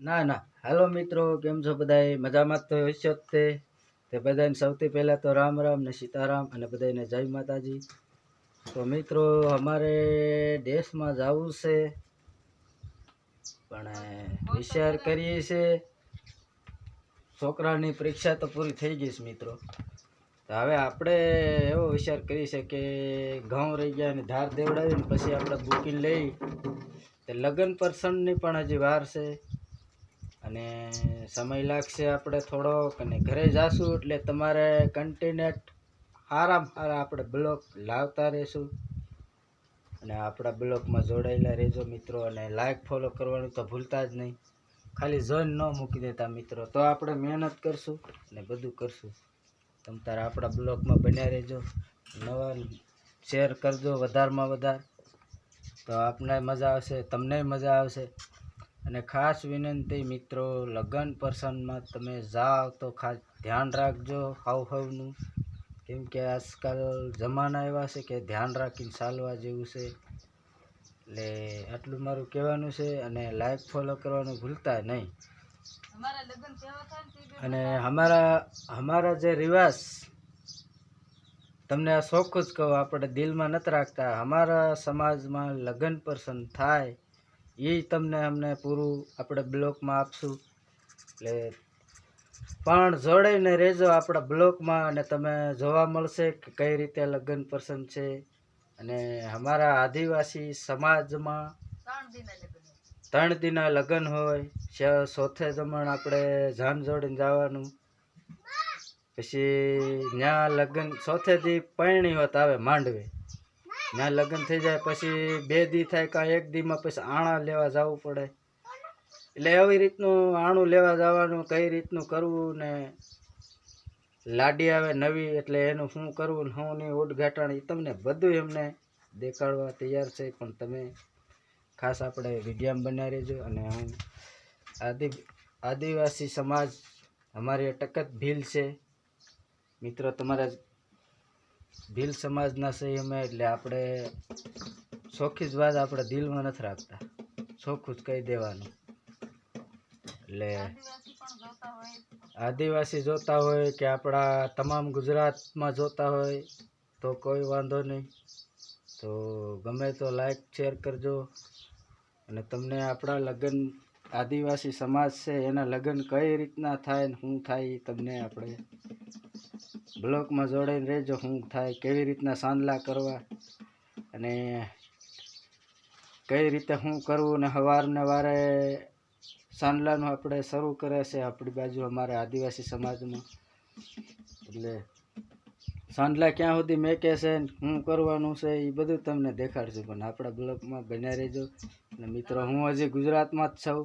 ના ના. હાલો મિત્રો કેમ છો બધાય? મજામાં તો હશો જ તે. તે બધાને સૌથી પહેલાં તો રામ રામ ને સીતારામ અને બધાને જય માતાજી. તો મિત્રો અમારે દેશમાં જવું છે પણ વિચાર કરીએ છે. છોકરાની પરીક્ષા તો પૂરી થઈ ગઈ છે મિત્રો. તો હવે આપણે એવો વિચાર કરી છે કે ઘઉં રહી ગયા અને ધાર દેવડાવીને પછી આપણે બુકિંગ લઈ. તે લગ્ન પ્રસંગની પણ હજી વાર છે. અને સમય લાગશે આપણે થોડોક અને ઘરે જાશું એટલે તમારે કન્ટિન્યુટ સારામાં સારા આપણે બ્લોક લાવતા રહેશું. અને આપણા બ્લોકમાં જોડાયેલા રહેજો મિત્રો અને લાઈક ફોલો કરવાનું તો ભૂલતા જ નહીં. ખાલી જોઈન ન મૂકી દેતા મિત્રો. તો આપણે મહેનત કરશું અને બધું કરશું. તમ તારે આપણા બ્લોકમાં બન્યા રહેજો. નવા શેર કરજો વધારમાં વધારે. તો આપને મજા આવશે, તમને મજા આવશે. અને ખાસ વિનંતી મિત્રો લગ્ન પ્રસંગમાં તમે જાઓ તો ખાસ ધ્યાન રાખજો હાવ હાવનું કેમ કે આજકાલ જમાના એવા છે કે ધ્યાન રાખીને ચાલવા જેવું છે. એટલે આટલું મારું કહેવાનું છે અને લાઈક ફોલો કરવાનું ભૂલતા નહીં. અને અમારા અમારા જે રિવાજ તમને આ શોખ જ કહું આપણે દિલમાં નથી રાખતા. અમારા સમાજમાં લગ્ન પ્રસંગ થાય એ તમને અમને પૂરું આપણે બ્લોકમાં આપશું. એટલે પણ જોડાઈને રહેજો આપણા બ્લોકમાં અને તમે જોવા મળશે કે કઈ રીતે લગ્ન પ્રસંગ છે. અને અમારા આદિવાસી સમાજમાં ત્રણ દિના લગ્ન હોય. ચોથે જમણ આપણે જાન જોડીને જવાનું. પછી ત્યાં લગ્ન ચોથે દી પરણી હોત આવે માંડવે. ત્યાં લગ્ન થઈ જાય પછી બે દી થાય કાં એક દીમાં પછી આણા લેવા જવું પડે. એટલે એવી રીતનું આણું લેવા જવાનું, કઈ રીતનું કરવું ને લાડી આવે નવી એટલે એનું શું કરવું ને શું નહીં, ઉદઘાટન એ તમને બધું એમને દેખાડવા તૈયાર છે. પણ તમે ખાસ આપણે વિડીયામ બનાવી રહેજો અને હું આદિ, આદિવાસી સમાજ અમારી અટકત ભીલ છે. મિત્રો, તમારા ભીલ સમાજના છે અમે એટલે આપણે ચોખ્ખી જ વાત આપણે દિલમાં નથી રાખતા. ચોખ્ખું જ કહી દેવાનું. એટલે આદિવાસી જોતા હોય કે આપણા તમામ ગુજરાતમાં જોતા હોય તો કોઈ વાંધો નહીં. તો ગમે તો લાઈક શેર કરજો. અને તમને આપણા લગ્ન, આદિવાસી સમાજ છે એના લગ્ન કઈ રીતના થાય ને શું થાય તમને આપણે બ્લોકમાં જોડાઈને રહેજો. શું થાય કેવી રીતના સાંદલા કરવા અને કઈ રીતે શું કરવું ને સવારને વારે સાંદલાનું આપણે શરૂ કરે છે. આપણી બાજુ અમારા આદિવાસી સમાજમાં. એટલે સાંદલા ક્યાં સુધી મેકે છે શું કરવાનું છે એ બધું તમને દેખાડશું. પણ આપણા બ્લોકમાં બન્યા રહેજો. અને મિત્રો, હું હજી ગુજરાતમાં જ છું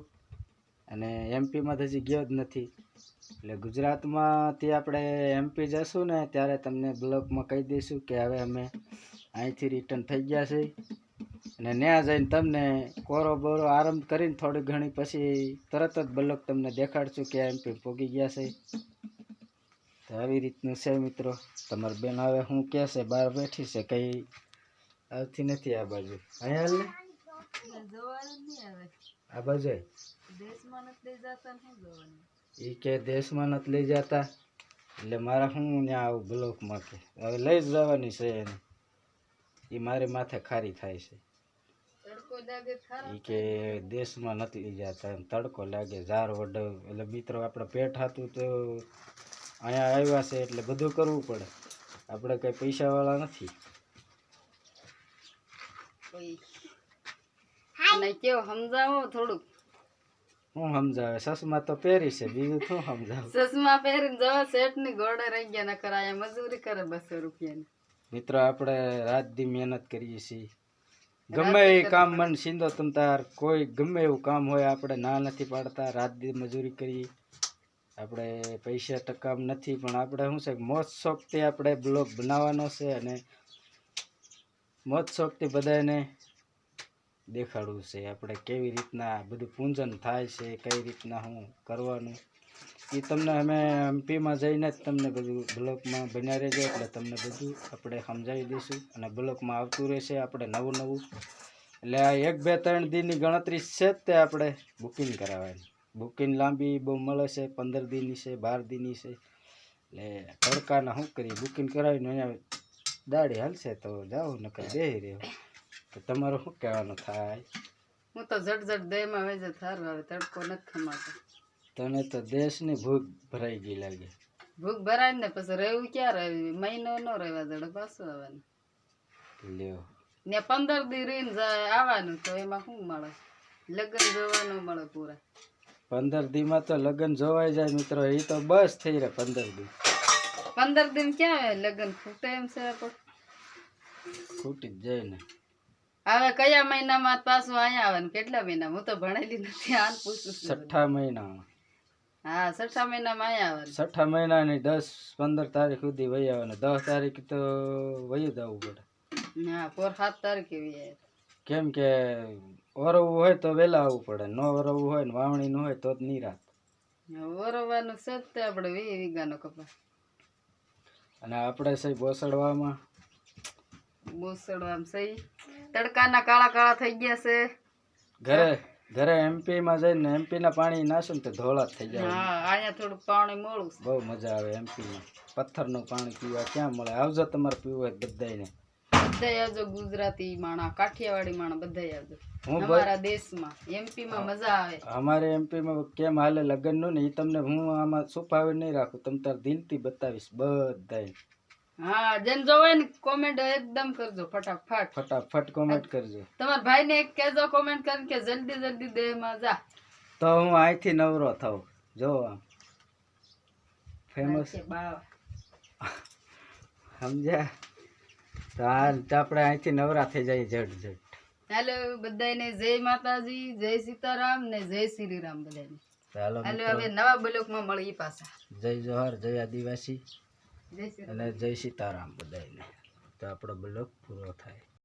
અને એમપીમાં તો હજી ગયો જ નથી. એટલે ગુજરાતમાંથી આપણે એમપી જશું ને ત્યારે તમને બ્લોકમાં કહી દઈશું કે હવે અમે અહીંથી રિટર્ન થઈ ગયા છે અને ત્યાં જઈને તમને કોરો બોરો આરંભ કરીને થોડી ઘણી પછી તરત જ બ્લોક તમને દેખાડશું કે એમપી પોગી ગયા છે. તો આવી રીતનું છે મિત્રો. તમારી બેન હવે શું કહે છે? બહાર બેઠી છે. કંઈ આવતી નથી આ બાજુ. અહીંયા હાલ આ બાજુ. એ કે દેશમાં નથી લઈ જતા. એટલે મારા શું ત્યાં આવું બ્લોકમાં કે હવે લઈ જ જવાની છે એને. એ મારી માથે ખારી થાય છે. એ કે દેશમાં નથી લઈ જતા. તડકો લાગે ઝાર વડો. એટલે મિત્રો આપણે પેટ હતું તો અહીંયા આવ્યા છે એટલે બધું કરવું પડે. આપણે કંઈ પૈસાવાળા નથી. કેવો સમજાવો થોડુંક? શું સમજાવે? સસમા તો પહેરી છે બીજું શું સમજાવે? ચશ્મા પહેરીને જવા શેઠની ગોળે રહી ગયા નકર આયા મજૂરી કરે બસો રૂપિયાની. મિત્રો આપણે રાત દી મહેનત કરીએ છીએ. ગમે એ કામ મન સિંધો તમ તાર કોઈ ગમે એવું કામ હોય આપણે ના નથી પાડતા રાત દી મજૂરી કરીએ. આપણે પૈસા ટકામ નથી પણ આપણે શું છે કે મોજ શોખથી આપણે બ્લોગ બનાવવાનો છે અને મોજ શોખથી બધાને દેખાડવું છે. આપણે કેવી રીતના બધું પૂંજન થાય છે, કઈ રીતના શું કરવાનું એ તમને અમે એમપીમાં જઈને જ તમને બધું બ્લોકમાં બન્યા રહેજો. એટલે તમને બધું આપણે સમજાવી દઈશું અને બ્લોકમાં આવતું રહેશે આપણે નવું નવું. એટલે આ એક બે ત્રણ દિનની ગણતરી છે જ તે આપણે બુકિંગ કરાવવાની. બુકિંગ લાંબી બહુ મળે છે, પંદર દિનની છે, બાર દિનની છે. એટલે તડકાના શું કરીએ બુકિંગ કરાવીને અહીંયા દાડી હાલશે તો જાઓ નકર બે રહ્યો. તો તમારું શું કહેવાનું થાય? હું તો જટ જટ દેહમાં વેજે થાર આવે તડકો નથી ખમાતો તને તો દેશની ભૂખ ભરાઈ ગઈ લાગે. ભૂખ ભરાય ને પછી રહેવું ક્યાં રહેવું મહિનો ન રહેવા જડે પાછું આવવાનું. લ્યો. ને પંદર દી રહીને જાય આવવાનું તો એમાં શું મળે? લગ્ન જોવાનું મળે પૂરા. પંદર દીમાં તો લગ્ન જોવાઈ જાય મિત્રો એ તો બસ થઈ રહે પંદર દી. પંદર દિન ક્યાં આવે? લગ્ન ખૂટે એમ છે ફૂટી જ જાય ને. હવે કયા મહિનામાં પાછું અહીંયા આવે ને કેટલા મહિના હું તો ભણેલી નથી આન પૂછું છું છઠ્ઠા મહિનામાં. હા છઠ્ઠા મહિનામાં અહીંયા આવે છઠ્ઠા મહિનાની દસ પંદર તારીખ સુધી વહી આવે ને દસ તારીખ તો વહી જવું પડે. હા પોર સાત તારીખે એવી કેમ કે વરવવું હોય તો વહેલા આવવું પડે ન વરવવું હોય ને વાવણી નું હોય તો જ નિરાત જ તે આપણે વી વીઘાનો કપાસ. અને આપણે સહી બોસડવામાં. બોસડવામાં સહી તડકાના કાળા કાળા થઈ ગયા છે. ઘરે ઘરે એમપીમાં જઈને એમપીના પાણી નાશે ને તો ધોળા થઈ જાય. હા અહીંયા થોડું પાણી મોડું બહુ મજા આવે એમપીમાં પથ્થરનું પાણી પીવા ક્યાં મળે? આવજો તમારે પીવું હોય ને બધાય આવજો ગુજરાતી માણા કાઠિયાવાડી માણા બધાય આવજો. અમારા દેશમાં એમપીમાં મજા આવે. અમારે એમપી માં કેમ હાલે લગ્નનું ને એ તમને હું આમાં છુપાવી નહીં રાખું. તમ તાર દિલથી બતાવીશ બધાય હા જેને જોવે ને કોમેન્ટ એકદમ કરજો ફટાફટ. ફટાફટ કોમેન્ટ કરજો. તમારા ભાઈને એક કહેજો કોમેન્ટ કરીને કે જલ્દી જલ્દી દેહમાં જા. તો હું અહીંથી નવરો થાઉં. જો ફેમસ સમજ્યા? તો આ તો આપણે અહીંથી નવરા થઈ જાય જડ જડ હેલો બધાને જય માતાજી જય સીતારામ ને જય શ્રી રામ બધાને હાલો હવે નવા બ્લોકમાં મળી પાછા. જય જોહર જય આદિવાસી. અને જય સીતારામ બધાને તો આપણો બ્લોગ પૂરો થાય.